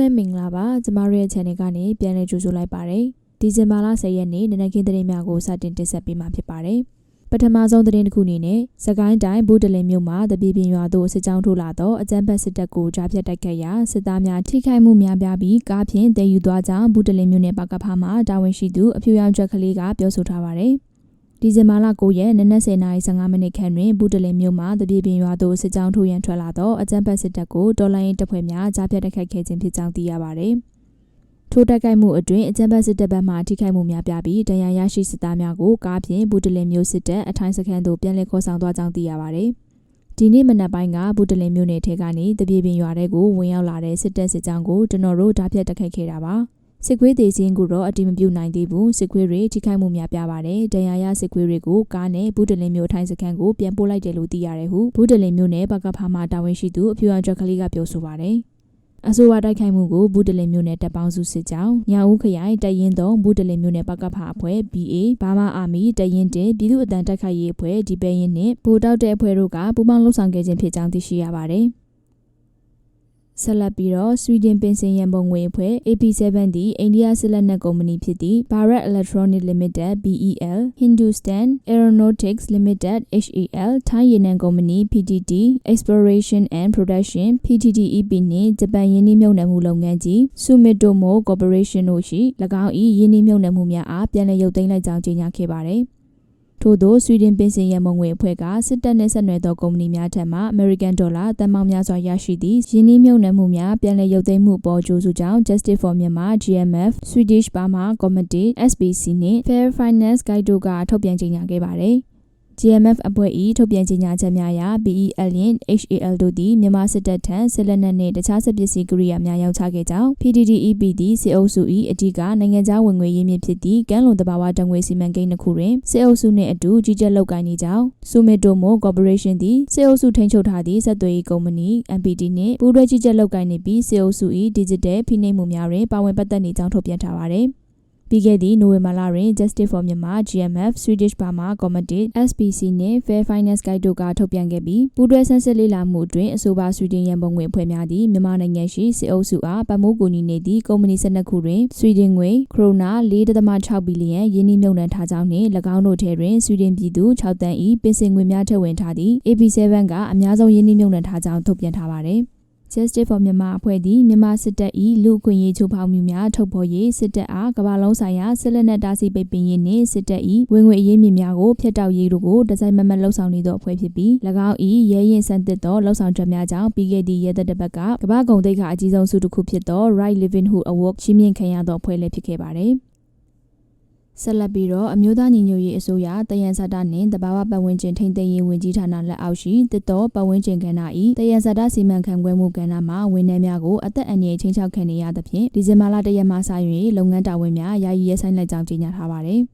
လုံးပဲမင်္ဂလာပါကျမတို့ရဲ့ channel ကနေပြန်လည်ကြိုဆိုလိုက်ပါတယ်ဒီဇင်ဘာလ10ရက်နေ့နနက်ခင်းသတင်းများကိုစတင်တင်ဆက်ပေးမှာဖြစ်ပါတယ်ပထမဆုံးသတင်းတစ်ခုအနေနဲ့စကိုင်းတိုင်းဘူတလင်မြို့မှာတပြေပြင်းရွာသို့စစ်ကြောင်းထိုးလာသောအကြမ်းဖက်စစ်တပ်ကိုကြားဖြတ်တိုက်ခတ်ရာစစ်သားများထိခိုက်မှုများပြားပြီးကားဖြင့်တည်ယူသွားကြောင်းဘူတလင်မြို့နယ်ပကဖာမှာတာဝန်ရှိသူအဖြူရောင်ချက်ကလေးကပြောဆိုထားပါတယ် ဒီဇင်ဘာလ9ရက်နနက်10:15မိနစ်ခန့်တွင်ဘူတလင်မြို့မှာတပြေပြင်းရွာသို့စစ်ကြောင်းထိုးရန်ထွက်လာသောအကြမ်းဖက်စစ်တပ်ကိုတော်လိုင်းရင်တပ်ဖွဲ့များကြားဖြတ်တိုက်ခတ်ခဲ့ခြင်းဖြစ်ကြောင်းသိရပါတယ်။ထိုတိုက်ခိုက်မှုအတွင်းအကြမ်းဖက်စစ်တပ်ဘက်မှထိခိုက်မှုများပြားပြီးတရားရရှိစစ်သားများကိုကားဖြင့်ဘူတလင်မြို့စစ်တပ်အထိုင်းစခန်းသို့ပြန်လည်ခေါ်ဆောင်သွားကြောင်းသိရပါတယ်။ဒီနေ့မနက်ပိုင်းကဘူတလင်မြို့နယ်ထဲကနေတပြေပြင်းရွာထဲကိုဝင်ရောက်လာတဲ့စစ်တပ်စစ်ကြောင်းကိုကျွန်တော်တို့ဓာတ်ဖြတ်တိုက်ခိုက်ခဲ့တာပါ။ စစ်ခွေးသေးခြင်းကိုတော့အတိမပြုနိုင်သေးဘူးစစ်ခွေးတွေထိခိုက်မှုများပြပါတယ်ဒဏ်ရာရစစ်ခွေးတွေကိုကားနဲ့ဘူးတလင်မျိုးထိုင်းစခန်းကိုပြန်ပို့လိုက်တယ်လို့သိရတယ်ဟုဘူးတလင်မျိုးနဲ့ပကဖာမတာဝန်ရှိသူအဖြူအောင်ချက်ကလေးကပြောဆိုပါတယ်အဆိုပါတိုက်ခိုက်မှုကိုဘူးတလင်မျိုးနဲ့တပ်ပေါင်းစုစစ်ကြောင်းညာဦးခရိုင်တရင်သုံးဘူးတလင်မျိုးနဲ့ပကဖာအဖွဲ့ BA ဘာမာအာမီတရင်တင်ပြည်သူ့အတန်းတိုက်ခိုက်ရေးအဖွဲ့ဒီပဲရင်နဲ့ဗိုလ်တောက်တဲ့အဖွဲ့တို့ကပူးပေါင်းလှုပ်ဆောင်ခဲ့ခြင်းဖြစ်ကြောင်းသိရှိရပါတယ်။ ဆက်လက်ပြီးတော့ဆွီဒင်ပင်စင်ရန်ပုံငွေအဖွဲ့ AP7 သည်အိန္ဒိယစစ်လက်နက်ကုမ္ပဏီဖြစ်သည့် Bharat Electronic Limited BEL Hindustan Aeronautics Limited HAL ထိုင်းရေနံကုမ္ပဏီ PTT Exploration and Production PTTEP နှင့်ဂျပန်ယင်းနှိမ့်မြုပ်နှံမှုလုပ်ငန်းကြီး Sumitomo Corporation တို့ရှိ၎င်း၏ယင်းနှိမ့်မြုပ်နှံမှုများအားပြန်လည်ရုပ်သိမ်းလိုက်ကြောင်းကြေညာခဲ့ပါသည် ထို့သောဆွီဒင်ပင်စင်ရမုံငွေအဖွဲ့ကစစ်တပ်နှင့်ဆက်နွယ်သောကုမ္ပဏီများထံမှအမေရိကန်ဒေါ်လာတန်ပေါင်းများစွာရရှိသည့်ယင်းနှိမ့်မြုပ်နှံမှုများပြန်လည်ရုပ်သိမ်းမှုပေါ်ကြိုးစုကြောင်း Justice for Myanmar GMF Swedish Burma Committee SBC နှင့် Fair Finance Guide တို့ကထုတ်ပြန်ကြေညာခဲ့ပါသည်။ GMF အဖွဲ့၏ထုတ်ပြန်ကြေညာချက်များအရ BEL နှင့် HAL တို့သည်မြန်မာစစ်တပ်ထံစစ်လက်နက်နှင့်တခြားစစ်ပစ္စည်းကိရိယာများရောင်းချခဲ့ကြောင်း PDDEP သည်စစ်အုပ်စု၏အဓိကနိုင်ငံခြားဝင်ငွေရင်းမြစ်ဖြစ်သည့်ကမ်းလွန်တဘာဝတံငွေစီမံကိန်းတစ်ခုတွင်စစ်အုပ်စုနှင့်အတူကြီးကြပ်လုပ်ကိုင်နေကြောင်း Sumitomo Corporation သည်စစ်အုပ်စုထိန်းချုပ်ထားသည့်ဆက်သွယ်ရေးကုမ္ပဏီ MPT နှင့်ပူးတွဲကြီးကြပ်လုပ်ကိုင်နေပြီးစစ်အုပ်စု၏ဒီဂျစ်တယ်ဖိနှိပ်မှုများတွင်ပါဝင်ပတ်သက်နေကြောင်းထုတ်ပြန်ထားပါသည် ပြီးခဲ့သည့်နိုဝင်ဘာလတွင် Justice for Myanmar GMF Swedish Burma Committee SPC နှင့် Fair Finance Guide တို့ကထုတ်ပြန်ခဲ့ပြီးပူးတွဲဆန်းစစ်လေ့လာမှုအတွင်းအဆိုပါဆွီဒင်ရန်ပုံငွေအဖွဲ့များသည့်မြန်မာနိုင်ငံရှိစစ်အုပ်စုအားပတ်မိုးကူညီနေသည့်ကုမ္ပဏီ12ခုတွင်ဆွီဒင်ငွေခရိုနာ4.6ဘီလီယံယင်းနှိမ့်မြုပ်နှံထားကြောင်းနှင့်၎င်းတို့ထဲတွင်ဆွီဒင်ပြည်သူ6တန်း၏ပင်စင်ငွေများထည့်ဝင်ထားသည့် AP7 ကအများဆုံးယင်းနှိမ့်မြုပ်နှံထားကြောင်းထုတ်ပြန်ထားပါသည် Justice for Myanmar အဖွဲ့သည်မြန်မာစစ်တပ်၏လူခွင့်ရေးချိုးဖောက်မှုများထုတ်ဖော်ရေးစစ်တပ်အားကမ္ဘာလုံးဆိုင်ရာစစ်လက်နက်တားဆီးပိတ်ပင်ရေးနှင့်စစ်တပ်၏ဝင်ငွေအရေးမြစ်များကိုဖျက်တောက်ရေးတို့ကိုဒီဇိုင်းမမတ်လှုပ်ဆောင်နေသောအဖွဲ့ဖြစ်ပြီး၎င်း၏ရဲရင်စံသစ်သောလှုပ်ဆောင်ချက်များကြောင့်ပြီးခဲ့သည့်ရဲသက်တပတ်ကကမ္ဘာကုန်သိက္ခာအကြီးဆုံးဆုတစ်ခုဖြစ်သော Right Livelihood Award ချီးမြှင့်ခံရသောအဖွဲ့လည်းဖြစ်ခဲ့ပါသည် ဆက်လက်ပြီးတော့အမျိုးသားညီညွတ်ရေးအစိုးရတယံဇာတာနှင့်တဘာဝပတ်ဝန်းကျင်ထိန်းသိမ်းရေးဝန်ကြီးဌာနလက်အောက်ရှိတစ်တော်ပတ်ဝန်းကျင်ကဏ္ဍ၏တယံဇာတာစီမံခန့်ခွဲမှုကဏ္ဍမှာဝန်ထမ်းများကိုအသက်အန္တရာယ်ချင်းချောက်ခံနေရသဖြင့်ဒီဇင်ဘာလ၁ရက်မှစ၍လုပ်ငန်းတာဝန်များယာယီရဲဆိုင်လက်ကြောင်းကြေညာထားပါသည်။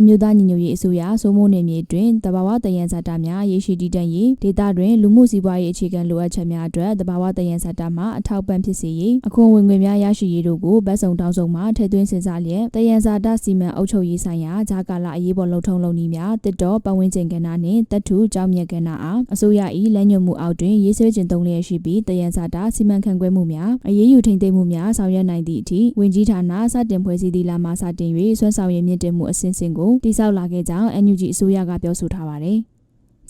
အမျိုးသားညီညွတ်ရေးအစိုးရစိုးမိုးနယ်မြေတွင်တဘာဝတယံဇာတာများရေရှိတည်တံ့ရေးဒေသတွင်လူမှုစီးပွားရေးအခြေခံလိုအပ်ချက်များအတွက်တဘာဝတယံဇာတာမှအထောက်ပံ့ဖြစ်စေရေးအခွန်ဝင်ငွေများရရှိရေးတို့ကိုဗတ်စုံတောင်းဆိုမှထည့်သွင်းစဉ်းစားလျက်တယံဇာတာစီမံအုပ်ချုပ်ရေးဆိုင်ရာဂျာကာလအရေးပေါ်လှုပ်ထုံးလုပ်နည်းများတစ်တော်ပတ်ဝန်းကျင်ကဏ္ဍနှင့်တပ်ထုကြောင်းမြတ်ကဏ္ဍအားအစိုးရ၏လမ်းညွှန်မှုအောက်တွင်ရေးဆွဲခြင်းသုံးလျက်ရှိပြီးတယံဇာတာစီမံခန့်ခွဲမှုများအရေးယူထိန်းသိမ်းမှုများဆောင်ရွက်နိုင်သည့်အထိဝင်ကြီးဌာနစတင်ဖွဲ့စည်းသည့်လမှစတင်၍ဆွမ်းဆောင်ရည်မြင့်တင်မှုအဆင့်ဆင့်ကိုတိစောက်လာခဲ့ကြောင်း NUG အစိုးရကပြောဆိုထားပါတယ်။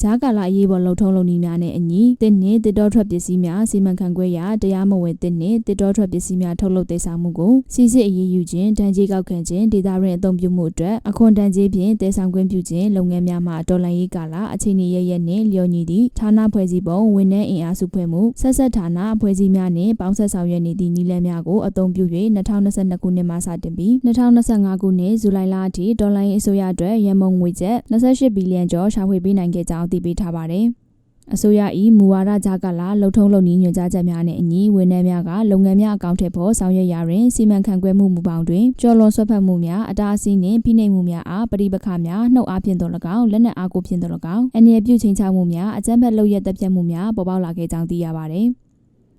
ဂျားကာလာအရေးပေါ်လှုပ်ထုံးလုပ်နည်းများနဲ့အညီတစ်နှစ်တစ်တော်ထွက်ပစ္စည်းများစီမံခန့်ခွဲရာတရားမဝင်တစ်နှစ်တစ်တော်ထွက်ပစ္စည်းများထုတ်လုပ်သိမ်းဆောင်မှုကိုစီစစ်အရေးယူခြင်းတန်ကြေးကောက်ခံခြင်းဒေတာရင်းအသုံးပြုမှုအတွက်အခွန်တန်ကြေးဖြင့်သိမ်းဆောင်ခွင့်ပြုခြင်းလုပ်ငန်းများမှတော်လှန်ရေးကာလအခြေအနေရရက်နှင့်လျော်ညီသည့်ဌာနဖွဲ့စည်းပုံဝန်ထမ်းအင်အားစုဖွဲ့မှုဆက်ဆက်ဌာနအဖွဲ့အစည်းများနှင့်ပေါင်းဆက်ဆောင်ရွက်နေသည့်နည်းလမ်းများကိုအသုံးပြု၍2022ခုနှစ်မှစတင်ပြီး2025ခုနှစ်ဇူလိုင်လအထိဒေါ်လာရင်းအစိုးရအတွက်ရန်မုံငွေကျပ်28ဘီလီယံကျော်ရှာဖွေပေးနိုင်ခဲ့ကြောင်းသိပေးထားပါတယ်။အစိုးရ၏မူဝါဒကြကလာလုံထုံးလုံနည်းညွှန်ကြားချက်များနဲ့အညီဝန်ထမ်းများကလုပ်ငန်းများအကောင့်ထည့်ဖို့ဆောင်ရွက်ရာတွင်စီမံခန့်ခွဲမှုမူပေါင်းတွင်ကျော်လွန်ဆွတ်ဖက်မှုများအတားအဆီးနှင့်ဖိနှိပ်မှုများအားပရိပခများနှုတ်အားဖြင့်တော်၎င်းလက်နက်အားကိုဖြင့်တော်၎င်းအနေပြုချိန်ချမှုများအကြမ်းဖက်လုပ်ရက်တပ်ဖြတ်မှုများပေါ်ပေါက်လာခဲ့ကြောင်းသိရပါသည်။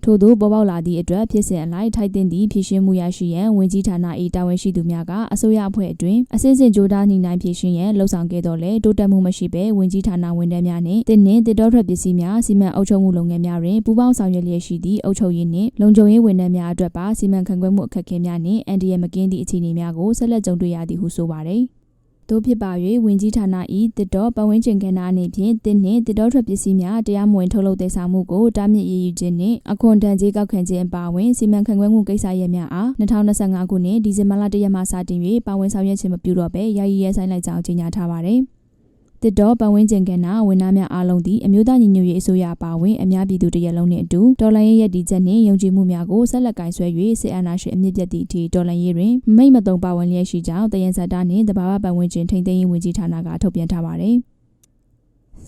ထို့သောပေါ်ပေါက်လာသည့်အတွက်ဖြစ်စဉ်အလိုက်ထိုက်တင်သည့်ဖြစ်ရှင်းမှုရရှိရန်ဝင်ကြီးဌာန၏တာဝန်ရှိသူများကအစိုးရအဖွဲ့အတွင်းအစစ်အစစ်ကြိုးစားနှိမ့်နိုင်ဖြစ်ရှင်းရန်လှုံ့ဆော်ခဲ့တော်လဲတိုးတက်မှုမရှိဘဲဝင်ကြီးဌာနဝန်ထမ်းများနှင့်တင်းနှင့်တစ်တော်ထွက်ပစ္စည်းများစီမံအုပ်ချုပ်မှုလုပ်ငန်းများတွင်ပူးပေါင်းဆောင်ရွက်လျက်ရှိသည့်အုပ်ချုပ်ရေးနှင့်လုံခြုံရေးဝန်ထမ်းများအတွက်ပါစီမံခန့်ခွဲမှုအခက်အခဲများနှင့်အန်ဒီရမကင်းသည့်အခြေအနေများကိုဆက်လက်ကြုံတွေ့ရသည်ဟုဆိုပါသည် တို့ဖြစ်ပါ၍ဝင်ကြီးဌာန၏တစ်တော်ပတ်ဝန်းကျင်ကဏ္ဍအနေဖြင့်တင်းနှင့်တစ်တော်ထွက်ပစ္စည်းများတရားမဝင်ထုတ်လုပ်တဲ့ဆောင်မှုကိုတားမြစ်ရည်ယူခြင်းနှင့်အခွန်တန်ကြေးကောက်ခံခြင်းအပါအဝင်စီမံခန့်ခွဲမှုကိစ္စရပ်များအား2025ခုနှစ်ဒီဇင်ဘာလ1ရက်မှစတင်၍ပါဝင်ဆောင်ရွက်ခြင်းမပြုတော့ဘဲယာယီရဲဆိုင်လိုက်ကြောင်းကြေညာထားပါသည် တစ်တော်ပတ်ဝန်းကျင်ကဏ္ဍဝန်သားများအားလုံးသည်အမျိုးသားညီညွတ်ရေးအစိုးရအပါအဝင်အများပြည်သူတရက်လုံးနှင့်အတူတော်လှန်ရေးရည်တည်ချက်နှင့်ယုံကြည်မှုများကိုဆက်လက်ကင်ဆွဲ၍စစ်အာဏာရှင်အမြင့်ပြတ်သည့်အထိတော်လှန်ရေးတွင်မိတ်မတုံပါဝင်လျက်ရှိကြောင်းတယန်စတာနှင့်တဘာဝပတ်ဝန်းကျင်ထိန်းသိမ်းရေးဝန်ကြီးဌာနကထုတ်ပြန်ထားပါသည်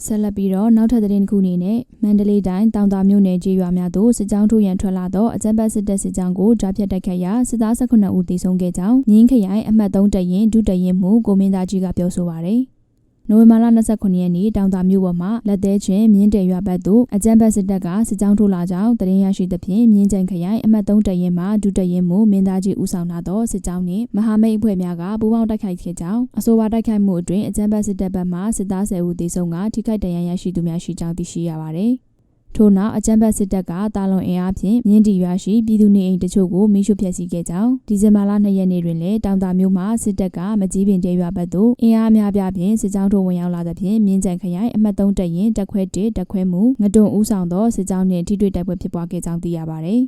ဆက်လက်ပြီးတော့နောက်ထပ်သတင်းတစ်ခုအနေနဲ့မန္တလေးတိုင်းတောင်တာမြို့နယ်ကြေးရွာများသို့စစ်ကြောင်းထိုးရန်ထွက်လာသောအကြမ်းဖက်စစ်တပ်စစ်ကြောင်းကိုကြားဖြတ်တိုက်ခတ်ရာစစ်သား18ဦးသေဆုံးခဲ့ကြောင်းမြင်းခရိုင်အမှတ်3တရင်ဒုတရင်မှုကိုမင်းသားကြီးကပြောဆိုပါရယ် နိုဝင်ဘာလ29ရက်နေ့တောင်တာမြို့ပေါ်မှာလက်သေးချင်းမြင်းတယ်ရွာဘက်သို့အကြမ်းဖက်စစ်တပ်ကစစ်ကြောင်းထိုးလာကြောင်းသတင်းရရှိသဖြင့်မြင်းကျန်ခရိုင်အမှတ်3တရင်မှဒုတရင်မှုမင်းသားကြီးဦးဆောင်လာသောစစ်ကြောင်းနှင့်မဟာမိတ်အဖွဲ့များကပူးပေါင်းတိုက်ခိုက်ခဲ့ကြောင်းအဆိုပါတိုက်ခိုက်မှုအတွင်းအကြမ်းဖက်စစ်တပ်ဘက်မှစစ်သား10ဦးသေဆုံးကထိခိုက်ဒဏ်ရာရရှိသူများရှိကြောင်းသိရှိရပါသည် ထို့နောက်အကြမ်းဖက်စစ်တပ်ကတာလွန်အင်အားဖြင့်မြင်းတီရွာရှိပြည်သူနေအိမ်တချို့ကိုမိရှုဖျက်ဆီးခဲ့ကြောင်းဒီဇင်ဘာလ2ရက်နေ့တွင်လည်းတောင်တာမြို့မှာစစ်တပ်ကမကြီးပင်တဲရွာဘက်သို့အင်အားများပြားဖြင့်စစ်ကြောင်းထိုးဝင်ရောက်လာသဖြင့်မြင်းကြံခရိုင်အမှတ်3တပ်ရင်တက်ခွဲ1တက်ခွဲမှုငတွန်ဦးဆောင်သောစစ်ကြောင်းနှင့်ထိတွေ့တိုက်ပွဲဖြစ်ပွားခဲ့ကြောင်းသိရပါသည်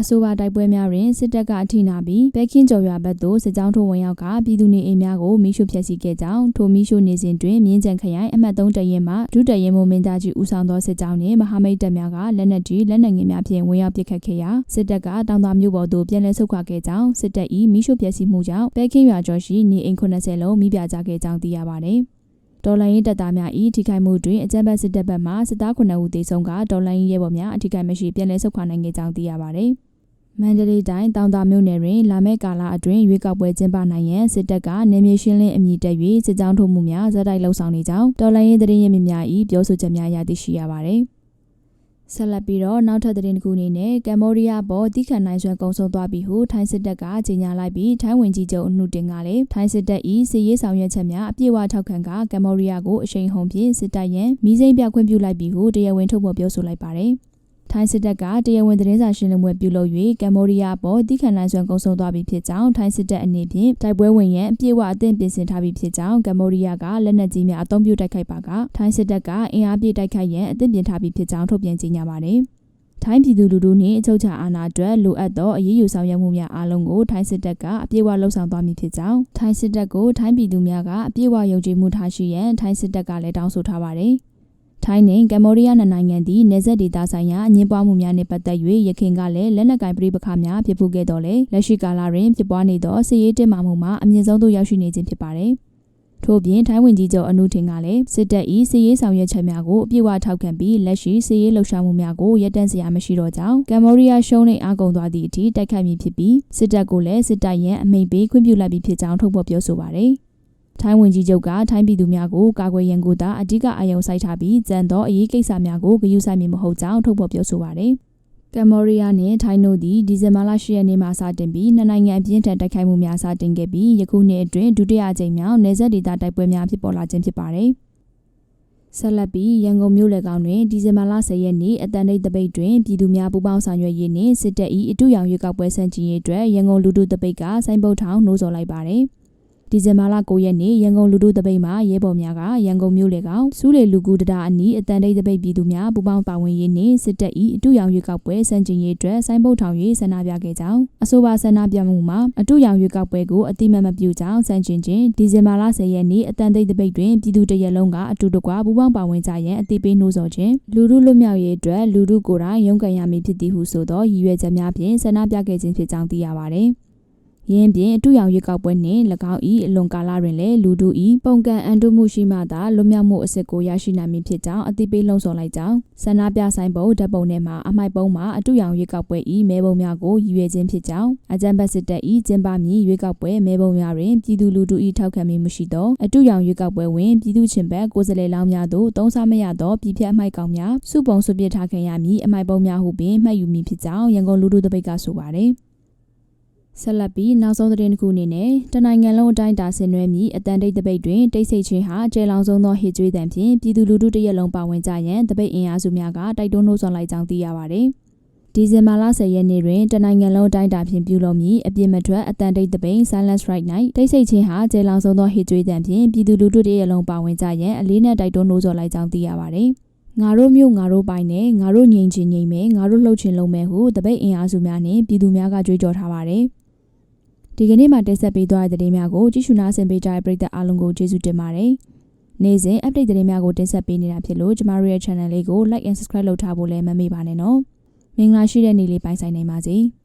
အဆိုပါတိုက်ပွဲများတွင်စစ်တပ်ကအထိနာပြီးဘဲကင်းကျော်ရွာဘက်သို့စစ်ကြောင်းထိုးဝင်ရောက်ကပြည်သူနေအိမ်များကိုမိရှုဖျက်ဆီးခဲ့ကြောင်းထိုမိရှုနေစဉ်တွင်မြင်းကြံခရိုင်အမှတ်3တရင်မှဒုတရင်မိုမင်းသားကြီးဦးဆောင်သောစစ်ကြောင်းနှင့်မဟာမိတ်တပ်များကလက်နက်ကြီးလက်နက်ငယ်များဖြင့်ဝင်ရောက်ပစ်ခတ်ခဲ့ရာစစ်တပ်ကတောင်သာမြို့ပေါ်သို့ပြန်လည်ဆုတ်ခွာခဲ့ကြောင်းစစ်တပ်၏မိရှုဖျက်ဆီးမှုကြောင့်ဘဲကင်းရွာကျော်ရှိနေအိမ်80လုံးမိပြကြခဲ့ကြောင်းသိရပါသည် ဒေါ်လာရင်းတပ်သားများ၏ထိခိုက်မှုတွင်အကြမ်းဖက်စစ်တပ်ဘက်မှစစ်သား9ဦးသေဆုံးကဒေါ်လာရင်းရဲဘော်များအထိခိုက်မရှိပြန်လည်ဆုတ်ခွာနိုင်ခဲ့ကြောင်းသိရပါသည်မန္တလေးတိုင်းတောင်တာမြို့နယ်တွင်လာမယ့်ကာလအတွင်းရွေးကောက်ပွဲကျင်းပနိုင်ရန်စစ်တပ်ကနေမြေရှင်းလင်းအမည်တက်၍စစ်ကြောင်းထုတ်မှုများဇက်တိုက်လှုပ်ဆောင်နေကြောင်းတော်လိုင်းရေးသတင်းရင်းမြစ်များ၏ပြောဆိုချက်များရသိရှိရပါသည် ဆက်လက်ပြီးတော့နောက်ထပ်သတင်းတစ်ခုအနေနဲ့ကမ္ဘောဒီးယားပေါ်တိခတ်နိုင်ဆွဲကုံဆုံးသွားပြီဟုထိုင်းစစ်တပ်ကကြေညာလိုက်ပြီးထိုင်းဝင်ကြီးချုပ်အနှုတင်ကလည်းထိုင်းစစ်တပ်၏စစ်ရေးဆောင်ရွက်ချက်များအပြည့်အဝထောက်ခံကကမ္ဘောဒီးယားကိုအရှိန်ဟုန်ဖြင့်စစ်တပ်ရန်မိစိမ့်ပြခွင့်ပြုလိုက်ပြီဟုတရားဝင်ထုတ်ဖော်ပြောဆိုလိုက်ပါတယ်။ ထိုင်းစစ်တပ်ကတရားဝင်သတင်းစာရှင်းလင်းပွဲပြုလုပ်၍ကမ္ဘောဒီးယားပေါ်တိခတ်နိုင်စွမ်းကုံဆုံးသွားပြီဖြစ်ကြောင်းထိုင်းစစ်တပ်အနေဖြင့်တိုက်ပွဲဝင်ရန်အပြည့်အဝအသင့်ပြင်ဆင်ထားပြီဖြစ်ကြောင်းကမ္ဘောဒီးယားကလက်နက်ကြီးများအသုံးပြုတိုက်ခိုက်ပါကထိုင်းစစ်တပ်ကအင်အားပြည့်တိုက်ခိုက်ရန်အသင့်ပြင်ထားပြီဖြစ်ကြောင်းထုတ်ပြန်ကြေညာပါတယ်။ထိုင်းပြည်သူလူထုနှင့်အချုပ်ချာအာဏာအတွက်လိုအပ်သောအရေးယူဆောင်ရွက်မှုများအားလုံးကိုထိုင်းစစ်တပ်ကအပြည့်အဝလှုံ့ဆော်သွားမည်ဖြစ်ကြောင်းထိုင်းစစ်တပ်ကိုထိုင်းပြည်သူများကအပြည့်အဝယုံကြည်မှုထားရှိရန်ထိုင်းစစ်တပ်ကလည်းတောင်းဆိုထားပါတယ်။ ထိုင်းနဲ့ကမ္ဘောဒီးယားနိုင်ငံသည်နေဆက်ဒေသဆိုင်ရာအငင်းပွားမှုများနှင့်ပတ်သက်၍ရခိုင်ကလည်းလက်နက်ကင်ပြိပခါများဖြစ်ပူခဲ့တော်လဲလက်ရှိကာလတွင်ဖြစ်ပွားနေသောစစ်ရေးတင်းမာမှုမှာအမြင့်ဆုံးသို့ရောက်ရှိနေခြင်းဖြစ်ပါတယ်။ထို့ပြင်ထိုင်းဝင်ကြီးချုပ်အနုထင်ကလည်းစစ်တပ်၏စစ်ရေးဆောင်ရွက်ချက်များကိုအပြည့်အဝထောက်ခံပြီးလက်ရှိစစ်ရေးလှုပ်ရှားမှုများကိုရပ်တန့်စရာမရှိတော့ကြောင်းကမ္ဘောဒီးယားရှုံးနေအားကုန်သွားသည့်အထိတိုက်ခိုက်မည်ဖြစ်ပြီးစစ်တပ်ကိုလည်းစစ်တပ်ရဲ့အမိန့်ပေးခွင့်ပြုလိုက်ပြီးဖြစ်ကြောင်းထုတ်ဖော်ပြောဆိုပါတယ်။ ထိုင်းဝန်ကြီးချုပ်ကထိုင်းပြည်သူများကိုကာကွယ်ရန်ကိုသာအဓိကအာရုံစိုက်ထားပြီးကြံသောအရေးကိစ္စများကိုဂရုစိုက်မည်မဟုတ်ကြောင်းထုတ်ဖော်ပြောဆိုပါတယ်။ကမ္ဘောဒီးယားနဲ့ထိုင်းတို့သည်ဒီဇင်ဘာလ10ရက်နေ့မှစတင်ပြီးနှစ်နိုင်ငံအပြင်းထန်တိုက်ခိုက်မှုများစတင်ခဲ့ပြီးယခုနှစ်အတွင်းဒုတိယအကြိမ်မြောက်နေဆက်ဒေသတိုက်ပွဲများဖြစ်ပေါ်လာခြင်းဖြစ်ပါတယ်။ဆက်လက်ပြီးရန်ကုန်မြို့လေကောင်တွင်ဒီဇင်ဘာလ10ရက်နေ့အတန်တိတ်တပိတ်တွင်ပြည်သူများပူးပေါင်းဆောင်ရွက်ရေးနှင့်စစ်တပ်၏အတူရောင်ရွေးကောက်ပွဲဆန့်ကျင်ရေးအတွက်ရန်ကုန်လူထုတပိတ်ကစိုင်းပုတ်ထောင်နှိုးဆော်လိုက်ပါတယ်။ ဒီဇင်ဘာလ9ရက်နေ့ရန်ကုန်လူထုတပိတ်မှာရဲဘော်များကရန်ကုန်မြို့လေကောင်စူးလေလူကူတတာအနီးအတန်တိတ်တပိတ်ပြည်သူများပူပေါင်းပါဝင်ရေးနှင့်စစ်တပ်၏အတူရောင်ရွေးကောက်ပွဲစံကျင်ရေးအတွက်စိုင်းပုတ်ထောင်၍ဆန္ဒပြခဲ့ကြောင်းအဆိုပါဆန္ဒပြမှုမှာအတူရောင်ရွေးကောက်ပွဲကိုအတိမတ်မပြုကြောင်းစံကျင်ခြင်းဒီဇင်ဘာလ10ရက်နေ့အတန်တိတ်တပိတ်တွင်ပြည်သူတရက်လုံးကအတူတကွပူပေါင်းပါဝင်ကြရန်အသိပေးနှိုးဆော်ခြင်းလူထုလွတ်မြောက်ရေးအတွက်လူထုကိုယ်တိုင်ရုန်းကန်ရမည်ဖြစ်သည်ဟုဆိုသောရည်ရွယ်ချက်များဖြင့်ဆန္ဒပြခဲ့ခြင်းဖြစ်ကြောင်းသိရပါသည် ရင်းပြင်အတူရောင်ရွေးကောက်ပွဲနှင့်၎င်း၏အလွန်ကာလတွင်လည်းလူတို့၏ပုံကံအန်တုမှုရှိမှသာလွတ်မြောက်မှုအစစ်ကိုရရှိနိုင်မည်ဖြစ်ကြောင်းအသိပေးလှုံ့ဆော်လိုက်ကြောင်းဆန္ဒပြဆိုင်ပုံဓာတ်ပုံထဲမှာအမိုက်ပုံမှာအတူရောင်ရွေးကောက်ပွဲ၏မဲပုံများကိုရည်ရွယ်ခြင်းဖြစ်ကြောင်းအကြံပတ်စစ်တပ်၏ကျင်းပမည်ရွေးကောက်ပွဲမဲပုံများတွင်ပြည်သူလူထု၏ထောက်ခံမှုမရှိသောအတူရောင်ရွေးကောက်ပွဲဝင်ပြည်သူချင်းဘက်ကိုယ်စားလှယ်လောင်းများသို့တုံးစားမရသောပြည်ဖြတ်အမိုက်ကောင်များစုပုံဆွပြစ်ထားခဲ့ရမည်အမိုက်ပုံများဟုပင်မှတ်ယူမည်ဖြစ်ကြောင်းရန်ကုန်လူထုတပိတ်ကဆိုပါတယ် ဆက်လက်ပြီးနောက်ဆုံးသတင်းတစ်ခုအနေနဲ့တနိုင်ငံလုံးအတိုင်းအတာဆင်နွှဲမိအတန်တိတ်တပိတ်တွင်တိတ်ဆိတ်ခြင်းဟာအကျယ်လောင်ဆုံးသောဟစ်ကြွေးတံဖြင့်ပြည်သူလူထုတရက်လုံးပါဝင်ကြရန်တပိတ်အင်အားစုများကတိုက်တွန်းနှိုးဆော်လိုက်ကြောင်းသိရပါတယ်။ဒီဇင်ဘာလ10ရက်နေ့တွင်တနိုင်ငံလုံးအတိုင်းအတာဖြင့်ပြုလုပ်မည့်အပြစ်မထွက်အတန်တိတ်တပိတ် Silence Right Night တိတ်ဆိတ်ခြင်းဟာအကျယ်လောင်ဆုံးသောဟစ်ကြွေးတံဖြင့်ပြည်သူလူထုတရက်လုံးပါဝင်ကြရန်အလေးနက်တိုက်တွန်းနှိုးဆော်လိုက်ကြောင်းသိရပါတယ်။ငါတို့မျိုးငါတို့ပိုင်နဲ့ငါတို့ငြိမ်ချင်ငြိမ်မယ်ငါတို့လှုပ်ချင်လုံမယ်ဟုတပိတ်အင်အားစုများနှင့်ပြည်သူများကကြွေးကြော်ထားပါတယ်။ ဒီကနေ့မှတင်ဆက်ပေးသွားတဲ့သတင်းများကိုကြည့်ရှုနားဆင်ပေးကြတဲ့ပရိသတ်အားလုံးကိုကျေးဇူးတင်ပါတယ်။နေ့စဉ် update သတင်းများကိုတင်ဆက်ပေးနေတာဖြစ်လို့ကျမတို့ရဲ့ channel လေးကို like and subscribe လုပ်ထားဖို့လည်းမမေ့ပါနဲ့နော်။မင်္ဂလာရှိတဲ့နေ့လေးပိုင်ဆိုင်နိုင်ပါစေ။